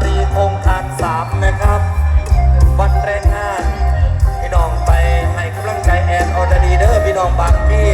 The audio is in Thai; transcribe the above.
ตรีโงอันสามนะครับ วันแรงงาน พี่น้องไปให้กำลังใจแอนออเดอร์ดีเดอร์พี่น้องบางที่